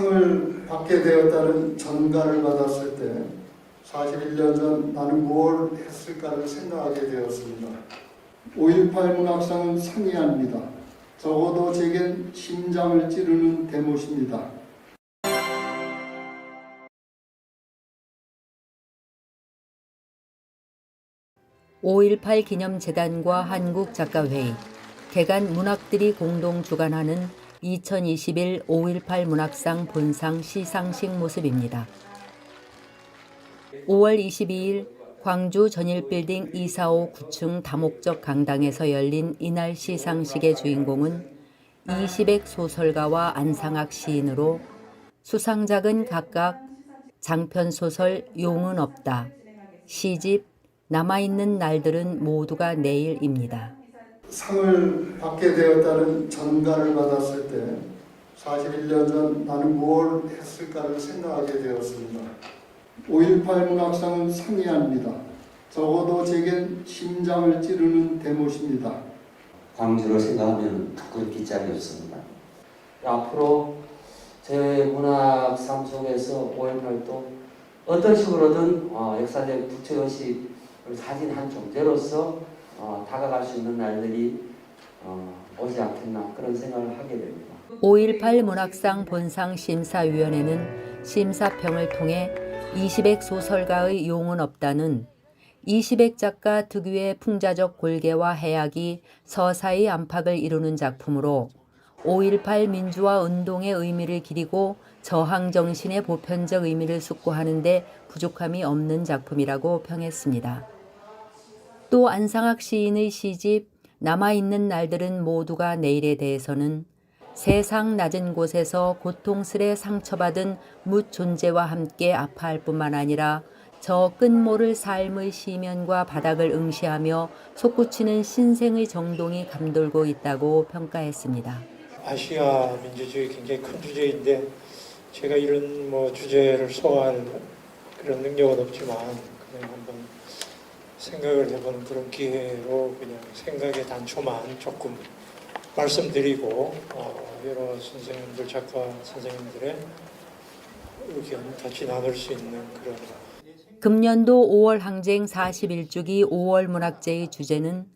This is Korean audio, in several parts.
상을 받게 되었다는 전가를 받았을 때 41년 전 나는 무엇을 했을까를 생각하게 되었습니다. 5.18 문학상은 상이 아닙니다. 적어도 제겐 심장을 찌르는 대못입니다. 5.18 기념재단과 한국작가회의, 개간 문학들이 공동 주관하는 2021 5.18 문학상 본상 시상식 모습입니다. 5월 22일 광주 전일빌딩 245 9층 다목적 강당에서 열린 이날 시상식의 주인공은 이시백 소설가와 안상학 시인으로 수상작은 각각 장편소설 용은 없다, 시집 남아있는 날들은 모두가 내일입니다. 상을 받게 되었다는 전가를 받았을 때 41년 전 나는 무엇을 했을까를 생각하게 되었습니다. 5.18 문학상은 상이 아닙니다. 적어도 제겐 심장을 찌르는 대못입니다. 광주를 생각하면 부끄럽기 짝이 없습니다. 앞으로 제 문학 삶 속에서 5.18도 어떤 식으로든 어, 역사적 부채의식을 가진 한 존재로서 어, 다가갈 수 있는 날들이 어, 오지 않겠나 그런 생각을 하게 됩니다. 5.18 문학상 본상 심사위원회는 심사평을 통해 이시백 소설가의 용은 없다는 이시백 작가 특유의 풍자적 골개와 해악이 서사의 안팎을 이루는 작품으로 5.18 민주화 운동의 의미를 기리고 저항 정신의 보편적 의미를 숙고하는데 부족함이 없는 작품이라고 평했습니다. 또 안상학 시인의 시집 남아있는 날들은 모두가 내일에 대해서는 세상 낮은 곳에서 고통스레 상처받은 묻 존재와 함께 아파할 뿐만 아니라 저 끝모를 삶의 시면과 바닥을 응시하며 솟구치는 신생의 정동이 감돌고 있다고 평가했습니다. 아시아 민주주의 굉장히 큰 주제인데 제가 이런 뭐 주제를 소화할 그런 능력은 없지만 그냥 한번 생각을 해보는 그런 기회로 그냥 생각의 단초만 조금 말씀드리고 어, 여러 선생님들 작가 선생님들의 의견 같이 나눌 수 있는 그런 금년도 5월 항쟁 41주기 5월 문학제의 주제는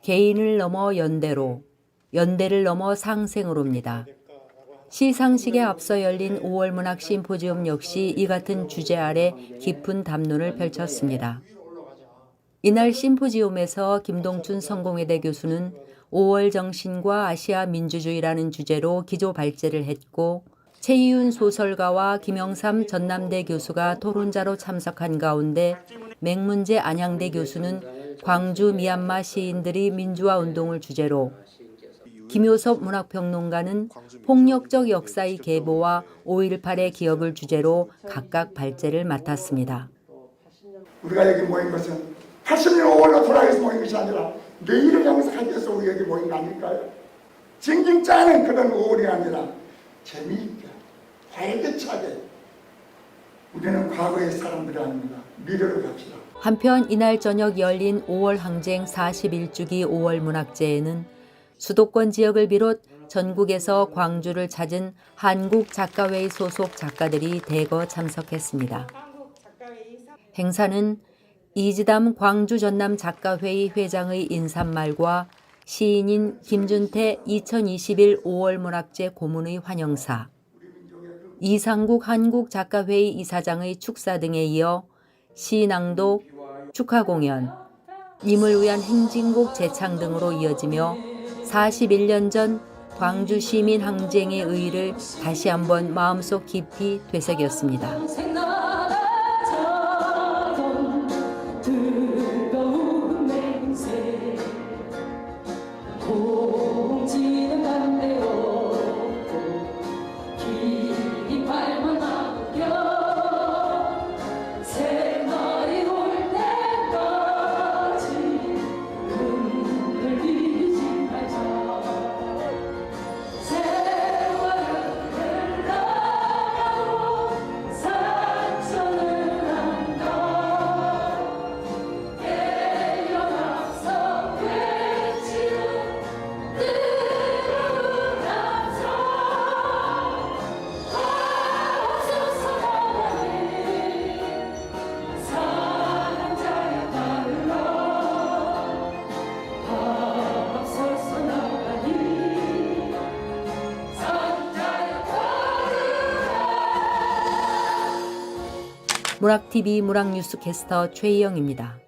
개인을 넘어 연대로, 연대를 넘어 상생으로입니다. 시상식에 앞서 열린 5월 문학 심포지움 역시 이 같은 주제 아래 깊은 담론을 펼쳤습니다. 이날 심포지움에서 김동춘 성공회대 교수는 5월 정신과 아시아 민주주의라는 주제로 기조 발제를 했고 최희윤 소설가와 김영삼 전남대 교수가 토론자로 참석한 가운데 맹문재 안양대 교수는 광주 미얀마 시인들이 민주화 운동을 주제로 김효섭 문학평론가는 폭력적 역사의 계보와 5.18의 기억을 주제로 각각 발제를 맡았습니다. 우리가 여기 모인 것은 80년 5월로 돌아가서 모인 것이 아니라 내일을 향해서 하기 위해서 우리 여기 모인 거 아닐까요? 징징 짜는 그런 5월이 아니라 재미있게 활기차게 우리는 과거의 사람들이 아닙니다. 미래로 갑시다. 한편 이날 저녁 열린 5월 항쟁 41주기 5월 문학제에는 수도권 지역을 비롯 전국에서 광주를 찾은 한국 작가회의 소속 작가들이 대거 참석했습니다. 행사는 이지담 광주 전남 작가회의 회장의 인사말과 시인인 김준태 2021 5월 문학제 고문의 환영사, 이상국 한국작가회의 이사장의 축사 등에 이어 시낭독, 축하 공연, 님을 위한 행진곡 제창 등으로 이어지며 41년 전 광주 시민 항쟁의 의의를 다시 한번 마음속 깊이 되새겼습니다. 문학TV 문학뉴스 캐스터 최희영입니다.